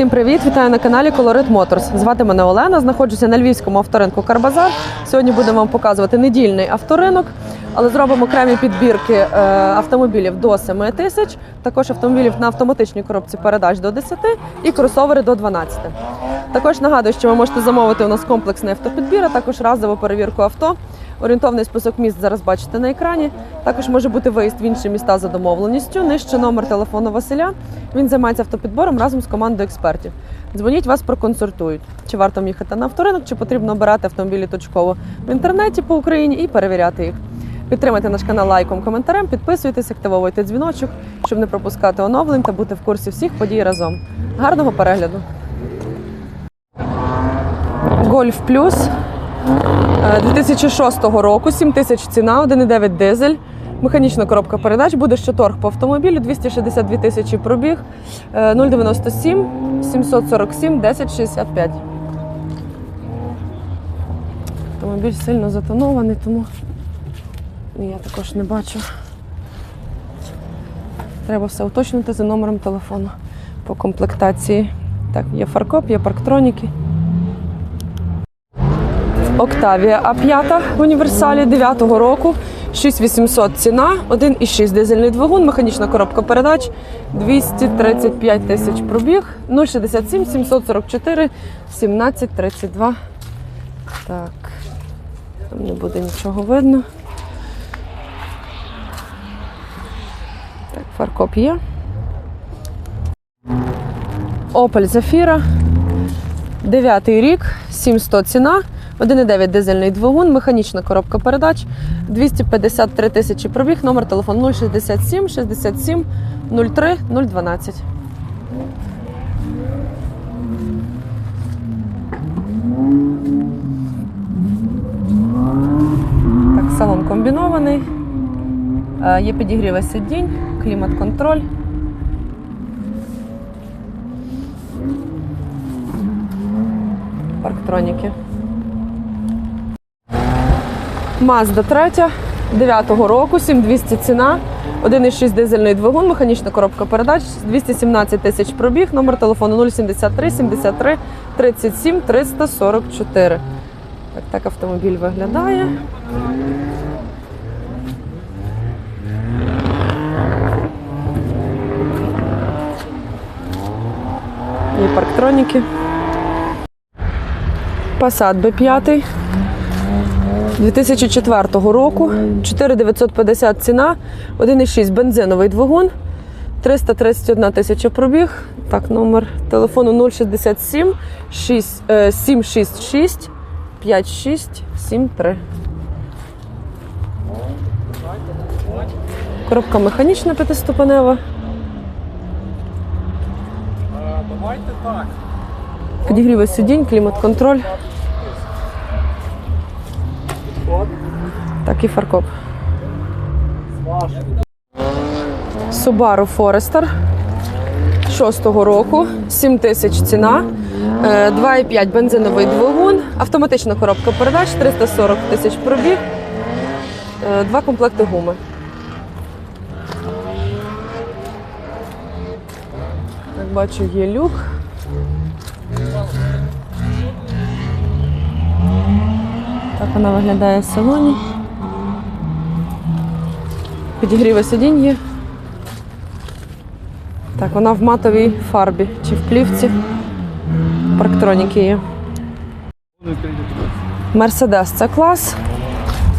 Всім привіт! Вітаю на каналі Colorit Motors. Звати мене Олена. Знаходжуся на львівському авторинку Карбазар. Сьогодні будемо вам показувати недільний авторинок, але зробимо окремі підбірки е, автомобілів до 7 тисяч, також автомобілів на автоматичній коробці передач до 10 і кросовери до 12. Також нагадую, що ви можете замовити у нас комплексний автопідбір, а також разову перевірку авто. Орієнтовний список міст зараз бачите на екрані. Також може бути виїзд в інші міста за домовленістю. Нижче номер телефону Василя. Він займається автопідбором разом з командою експертів. Дзвоніть, вас проконсультують. Чи варто їхати на авторинок, чи потрібно обирати автомобілі точково в інтернеті по Україні і перевіряти їх. Підтримайте наш канал лайком, коментарем, підписуйтесь, активовуйте дзвіночок, щоб не пропускати оновлень та бути в курсі всіх подій разом. Гарного перегляду! Гольф плюс 2006 року, 7 тисяч ціна, 1,9 дизель, механічна коробка передач, буде ще торг по автомобілю, 262 тисячі пробіг, е, 097 747 1065. Автомобіль сильно затонований, тому я також не бачу. Треба все уточнити за номером телефону по комплектації. Так, є фаркоп, є парктроніки. Октавія А5 в універсалі 9-го року. 6800 ціна, 1,6 дизельний двигун, механічна коробка передач, 235 тисяч пробіг, 067 744 17 32. Так, там не буде нічого видно. Так, фаркоп є. Opel Zafira. Дев'ятий рік, 700 ціна, 1,9 дизельний двигун, механічна коробка передач, 253 тисячі пробіг, номер телефону 067 67 03 012. Так, салон комбінований. Е, Є підігріви сидінь, клімат-контроль. парктроніки. Mazda 3 9-го року, 7200 ціна, 1,6 дизельний двигун, механічна коробка передач, 217 тисяч пробіг, номер телефону 073 73 37 344. Так, так автомобіль виглядає. Є парктроніки. Passat B5 2004 року, 4950 ціна, 1,6 бензиновий двигун, 331 тисяча пробіг. Так, номер телефону 067 6, е, 766 5673. Коробка механічна п'ятиступенева. Підігріви сидінь, клімат-контроль. Так і фаркоп. Subaru Forester 6-го року, 7 тисяч ціна, е, 2,5 бензиновий двигун, автоматична коробка передач, 340 тисяч пробіг, е, два комплекти гуми. Як бачу, є люк. Так вона виглядає в салоні. Підігріви сидінь є. Так, вона в матовій фарбі чи в плівці. Парктроніки є. Мерседес це клас.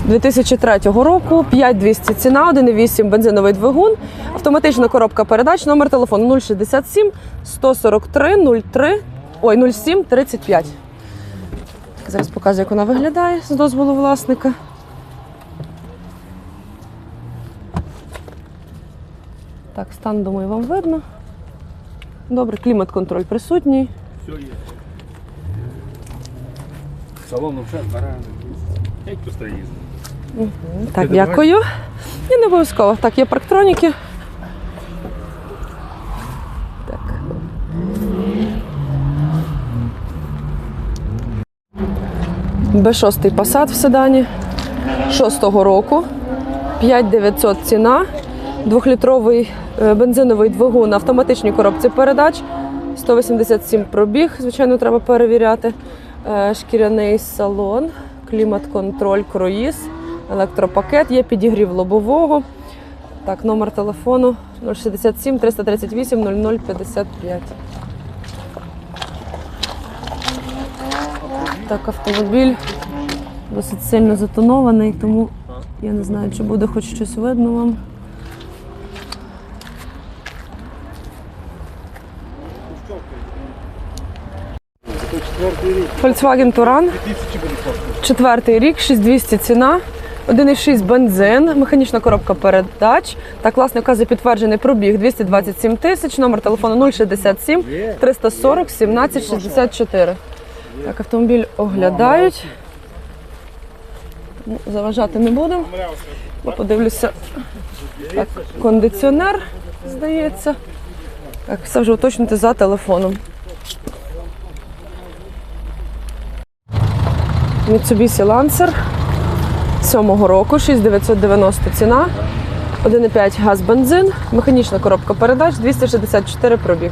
2003 року, 5200 ціна, 1,8 бензиновий двигун, автоматична коробка передач, номер телефону 067 143 03 ой, 07 35. Зараз покажу, як вона виглядає з дозволу власника. Так, стан, думаю, вам видно. Добре, клімат-контроль присутній. Все є. Салон вже збираємо. Як просто їздить. Так, дякую. І не обов'язково. Так, є парктроніки. Б6 Passat в седані 6-го року. 5900 ціна. Двохлітровий е, бензиновий двигун на автоматичній коробці передач. 187 пробіг, звичайно, треба перевіряти. Е, Шкіряний салон, клімат-контроль, круїз, електропакет, є підігрів лобового. Так, номер телефону 067 338 0055. Так, автомобіль досить сильно затонований, тому я не знаю, чи буде хоч щось видно вам. Volkswagen Touran. Четвертий рік, 6200 ціна. 1,6 бензин, механічна коробка передач. Так, власне, вказує підтверджений пробіг 227 тисяч, номер телефону 067 340 17 64. Так, автомобіль оглядають. Ну, Заважати не будемо. Бо подивлюся. Так, кондиціонер, здається. Так, все вже уточнити за телефоном. Mitsubishi Lancer 7 року, 6990 ціна, 1,5 газ бензин, механічна коробка передач, 264 пробіг.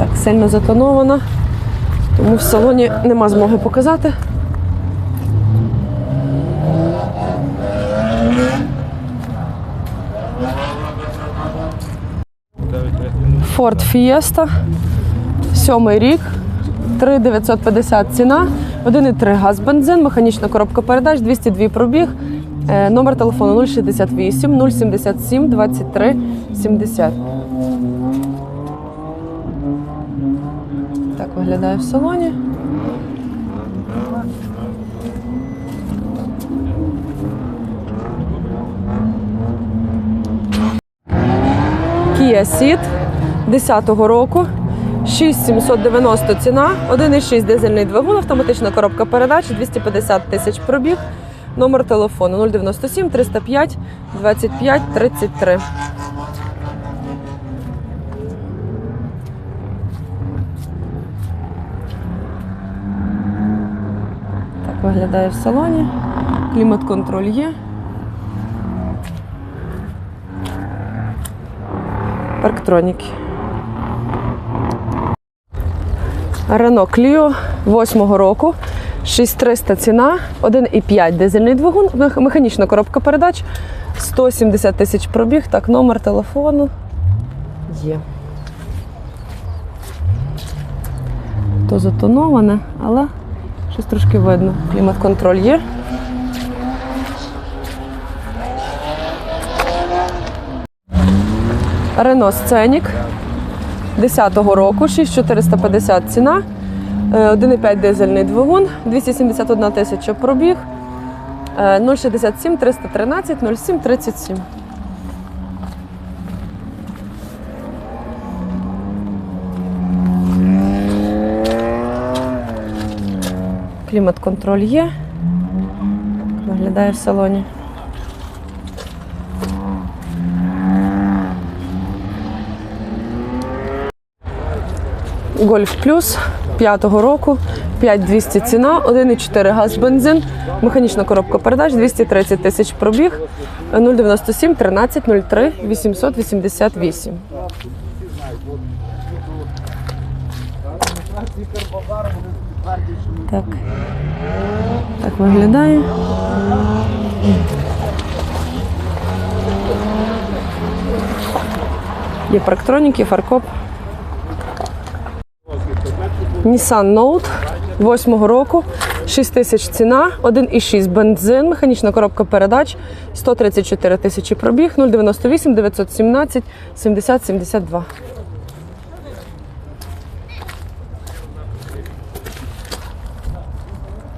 Так, сильно затонована, тому в салоні нема змоги показати. Ford Fiesta, сьомий рік, 3950 ціна, 1,3 газ бензин, механічна коробка передач, 202 пробіг, Е, номер телефону 068 077 23 70. Так виглядає в салоні. Kia Ceed 10-го року. 6790 ціна, 1,6 дизельний двигун, автоматична коробка передач, 250 тисяч пробіг. Номер телефону 097 305 25 33. Виглядає в салоні. Клімат-контроль є. Парктроніки. Рено Кліо 8-го року. 6300 ціна, 1,5 дизельний двигун, механічна коробка передач, 170 тисяч пробіг. Так, номер телефону є. То затоноване, але щось трошки видно. Клімат-контроль є. Рено Сценік 10-го року, 6450 ціна, е, 1,5 дизельний двигун, 271 тисяча пробіг, е, 067 313 07 Клімат-контроль є. Виглядає в салоні. Гольф Плюс 5-го року, 5200 ціна, 1,4 газ бензин, механічна коробка передач, 230 тисяч пробіг, 097 13 03 888. Так. Так виглядає. Є парктроніки, фаркоп. Nissan Note 8 року, 6 тисяч ціна, 1,6 бензин, механічна коробка передач, 134 тисячі пробіг, 098 917 70 72.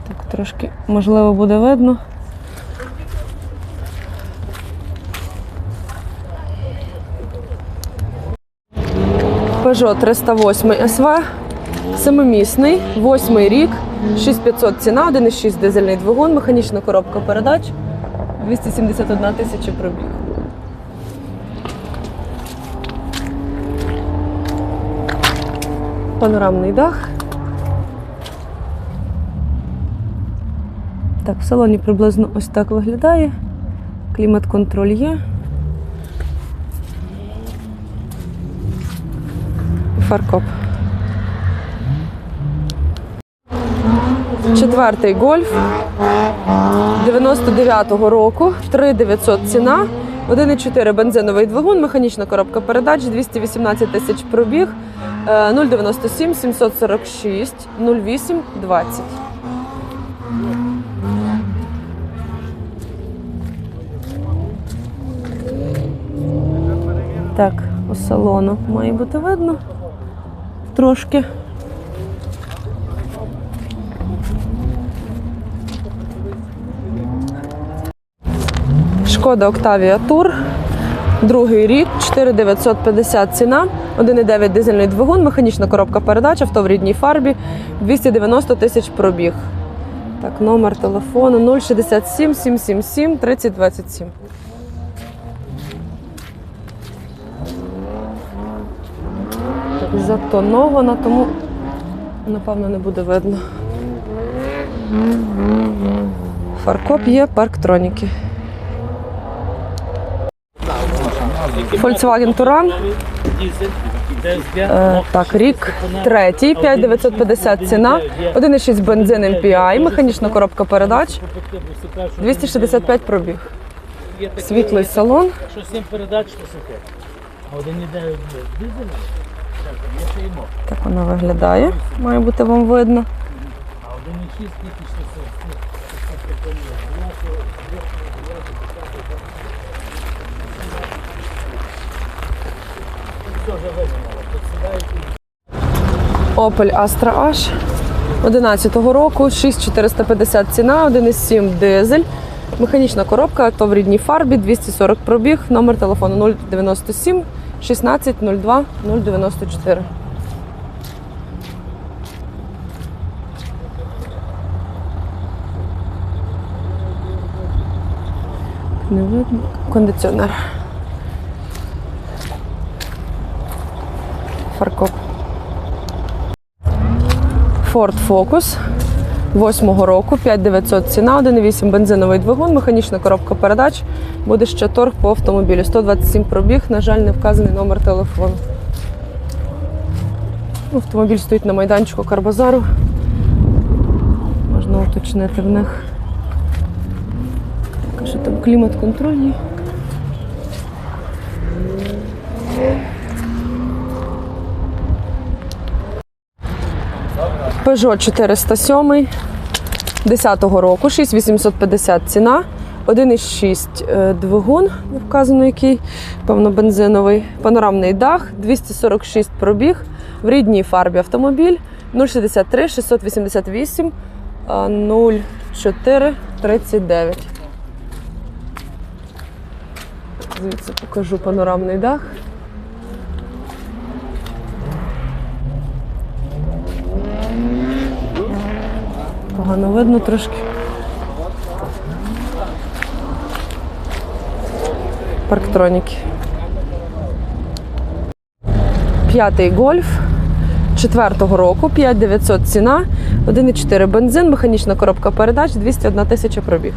Так, трошки можливо буде видно. Peugeot 308 SV, семимісний, восьмий рік, 6500 ціна, 1,6 дизельний двигун, механічна коробка передач, 271 тисяча пробіг. Панорамний дах. Так, в салоні приблизно ось так виглядає. Клімат-контроль є. Фаркоп. Четвертий гольф 99-го року, 3900 ціна, 1,4 бензиновий двигун, механічна коробка передач, 218 тисяч пробіг, е, 097 746 08 20. Так, у салону має бути видно трошки. Шкода Октавія Тур. Другий рік, 4950 ціна, 1,9 дизельний двигун, механічна коробка передач, авто в рідній фарбі, 290 тисяч пробіг. Так, номер телефону 067 777 3027. Затонована, тому напевно не буде видно. Фаркоп є, парктроніки. Volkswagen Touran. Е, так, рік третій, 5950 ціна, 1,6 бензин MPI, механічна коробка передач, 265 пробіг. Світлий салон. Що 7 передач, то сухе. А один іде дизель. Так вона виглядає. Має бути вам видно. А один і 6 тільки що це. Opel Astra H 11-го року, 6450 ціна, 1,7 дизель. Механічна коробка, то в рідній фарбі, 240 пробіг, номер телефону 097 16 02 094. Не видно. Кондиціонер. Фаркоп. Ford Focus 8-го року, 5900 ціна, 1,8 бензиновий двигун, механічна коробка передач. Буде ще торг по автомобілю. 127 пробіг, на жаль, не вказаний номер телефону. Ну, Автомобіль стоїть на майданчику Карбазару. Можна уточнити в них. Що там клімат-контроль є. Peugeot 407 10-го року, 6850 ціна, 1,6 е, двигун, не вказано який, певно, бензиновий, панорамний дах, 246 пробіг, в рідній фарбі автомобіль, 063 688 а, 04 39. Звідси покажу панорамний дах. Погано видно трошки. Парктроніки. П'ятий гольф. Четвертого року, 5900 ціна, 1,4 бензин, механічна коробка передач, 201 тисяча пробіг.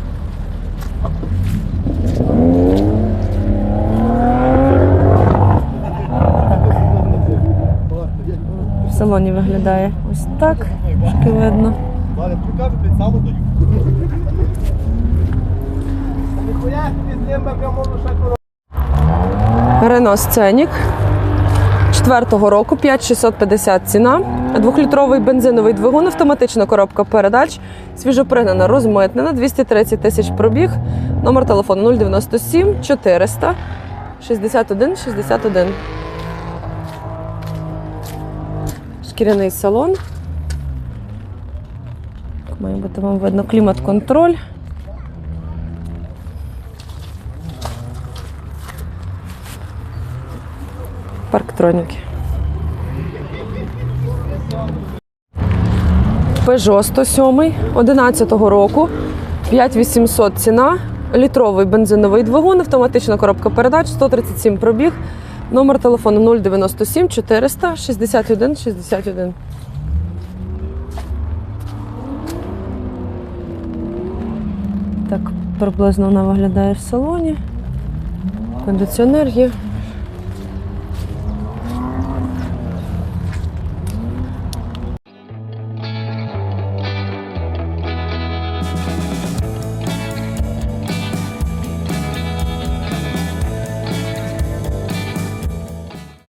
В салоні виглядає ось так, трошки видно. Валя, прикажу, блядь, сам даю. Ніхуя, піздем, бля, можу ще коротко. Рено Сценік 4-го року, 5650 ціна. Двохлітровий бензиновий двигун, автоматична коробка передач, свіжопригнана, розмитнена, 230 тисяч пробіг. Номер телефону 097 400 61 61. Шкіряний салон. Так, Має бути вам видно клімат-контроль. Парктроніки. Peugeot 107 11-го року, 5800 ціна, літровий бензиновий двигун, автоматична коробка передач, 137 пробіг, номер телефону 097 400 61 61. Так приблизно вона виглядає в салоні. Кондиціонер є.